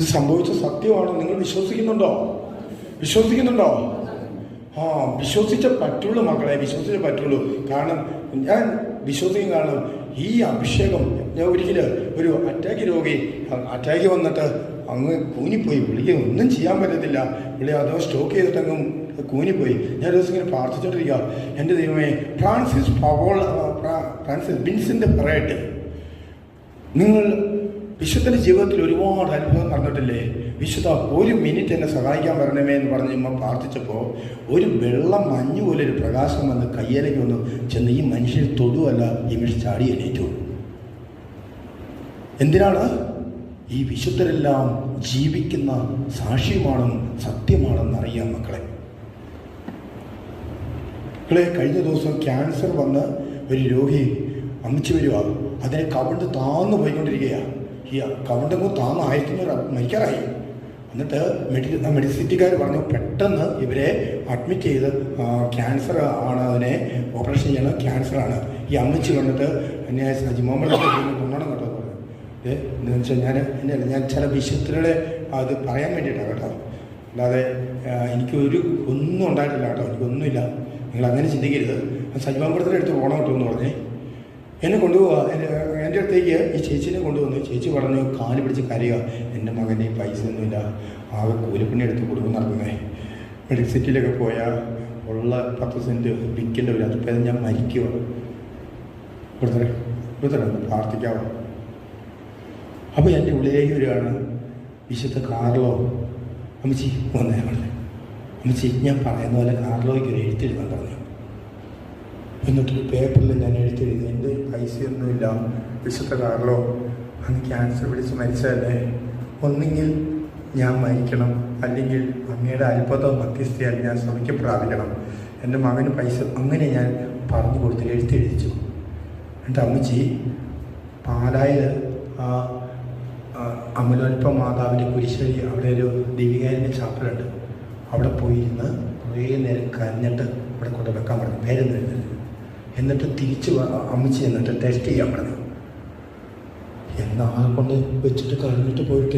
ഇത് സംഭവിച്ച സത്യമാണ്. നിങ്ങൾ വിശ്വസിക്കുന്നുണ്ടോ? വിശ്വസിക്കുന്നുണ്ടോ? ആ വിശ്വസിച്ച പറ്റുള്ളൂ മക്കളെ വിശ്വസിച്ച പറ്റുള്ളൂ. കാരണം ഞാൻ വിശ്വസിക്കും കാരണം ഈ അഭിഷേകം ഞാൻ ഒരിക്കൽ ഒരു അറ്റാക്ക് രോഗി അറ്റാക്ക് വന്നിട്ട് അങ്ങ് കൂനിപ്പോയി. പുള്ളിക്ക് ഒന്നും ചെയ്യാൻ പറ്റത്തില്ല. പുള്ളി അതോ സ്റ്റോക്ക് ചെയ്തിട്ട് അങ്ങ് കൂനിപ്പോയി. ഞാൻ ദിവസം ഇങ്ങനെ പ്രാർത്ഥിച്ചോണ്ടിരിക്കുക എന്റെ ദൈവമേ ഫ്രാൻസിസ് പവോൾ ഫ്രാൻസിസ് ബിൻസിന്റെ പറയട്ടെ. നിങ്ങൾ വിശുദ്ധന്റെ ജീവിതത്തിൽ ഒരുപാട് അനുഭവം നടന്നിട്ടില്ലേ? വിശുദ്ധ ഒരു മിനിറ്റ് എന്നെ സഹായിക്കാൻ വരണമേ എന്ന് പറഞ്ഞ് ഇമ്മ പ്രാർത്ഥിച്ചപ്പോൾ ഒരു വെള്ളം മഞ്ഞ് പോലെ ഒരു പ്രകാശം വന്ന് കയ്യേലേക്ക് വന്ന്. ചെന്ന് ഈ മനുഷ്യൻ തൊടുവല്ല ഈ മനുഷ്യൻ ചാടി എണീറ്റു. എന്തിനാണ്? ഈ വിശുദ്ധരെല്ലാം ജീവിക്കുന്ന സാക്ഷ്യമാണെന്നും സത്യമാണെന്ന് അറിയാം മക്കളെ. മക്കളെ കഴിഞ്ഞ ദിവസം ക്യാൻസർ വന്ന് ഒരു രോഗി അമിച്ചു വരിക അതിനെ കവണ്ട് താന്നു പോയിക്കൊണ്ടിരിക്കുകയാണ് ഈ കവണ്ടങ്ങ് താന്ന് ആയിരത്തിനൊരു മരിക്കാറായി. എന്നിട്ട് മെഡി മെഡിസിറ്റിക്കാർ പറഞ്ഞു പെട്ടെന്ന് ഇവരെ അഡ്മിറ്റ് ചെയ്ത് ക്യാൻസർ ആണ് അതിനെ ഓപ്പറേഷൻ ചെയ്യണം ക്യാൻസറാണ് ഈ അമ്മച്ചി വന്നിട്ട് എന്നെ സജി മുഹമ്മദ് കൊണ്ടാണ് കേട്ടോ പറഞ്ഞു. എന്ന് വെച്ചാൽ ഞാൻ എന്നെ ഞാൻ ചില വിശുദ്ധരുടെ അത് പറയാൻ വേണ്ടിയിട്ടാണ് കേട്ടോ. അല്ലാതെ എനിക്കൊരു ഒന്നും ഉണ്ടായിട്ടില്ല കേട്ടോ എനിക്കൊന്നുമില്ല. നിങ്ങൾ അങ്ങനെ ചിന്തിക്കരുത്. സജിമാമ്പുരത്തിന്റെ അടുത്ത് പോകണം കേട്ടോ എന്ന് പറഞ്ഞേ. എന്നെ കൊണ്ടുപോവുക എന്റെ അടുത്തേക്ക് ഈ ചേച്ചീനെ കൊണ്ടുവന്നു ചേച്ചി പറഞ്ഞു കാൽ പിടിച്ച് കരയുക. എന്റെ മകന്റെ പൈസ ഒന്നുമില്ല ആകെ കൂലിപ്പണി എടുത്ത് കൊടുക്കും നടക്കുന്നേ. സിറ്റിയിലൊക്കെ പോയാൽ ഉള്ള പത്ത് സെന്റ് വിൽക്കേണ്ടി വരും. അതിപ്പോൾ ഞാൻ മരിക്കുക കൊടുത്തേ കൊടുത്തേ പ്രാർത്ഥിക്കാവോ? അപ്പോൾ എന്റെ ഉള്ളിലേക്ക് വരികയാണ്. വിശുദ്ധ കാർലോ. അമ്മച്ചി വന്നേ പറഞ്ഞു അമ്മച്ചി ഞാൻ പറയുന്ന പോലെ കാർലോയ്ക്ക് ഒരു എഴുത്തിരുന്നു പറഞ്ഞു. എന്നിട്ടൊരു പേപ്പറിൽ ഞാൻ എഴുത്തെഴുതി എന്റെ പൈസയൊന്നുമില്ല വിശുദ്ധ കാർലോ അന്ന് ക്യാൻസർ പിടിച്ച് മരിച്ചതല്ലേ? ഒന്നെങ്കിൽ ഞാൻ മരിക്കണം അല്ലെങ്കിൽ അങ്ങയുടെ അത്ഭുതം മധ്യസ്ഥയാൽ ഞാൻ ശ്രമിக்க പ്രാപിക്കണം. എന്റെ മകന് പൈസ അങ്ങനെ ഞാൻ പറഞ്ഞു കൊടുത്തു എഴുത്തെഴുതിച്ചു എന്റെ അമ്മച്ചി പാലായിൽ ആ അമലോൽപ്പ മാതാവിന്റെ കുരിശ്ശേരി അവിടെ ഒരു ദേവികാരന്റെ ചാപ്പലുണ്ട്. അവിടെ പോയിരുന്ന് കുറേ നേരം കരഞ്ഞിട്ട് അവിടെ കൊണ്ട് വെക്കാൻ പറഞ്ഞു. പേരെന്ന് എന്നിട്ട് തിരിച്ച് അമ്മച്ചി എന്നിട്ട് ടെസ്റ്റ് ചെയ്യാൻ പറഞ്ഞു. എന്നാ കൊണ്ട് വെച്ചിട്ട് കളഞ്ഞിട്ട് പോയി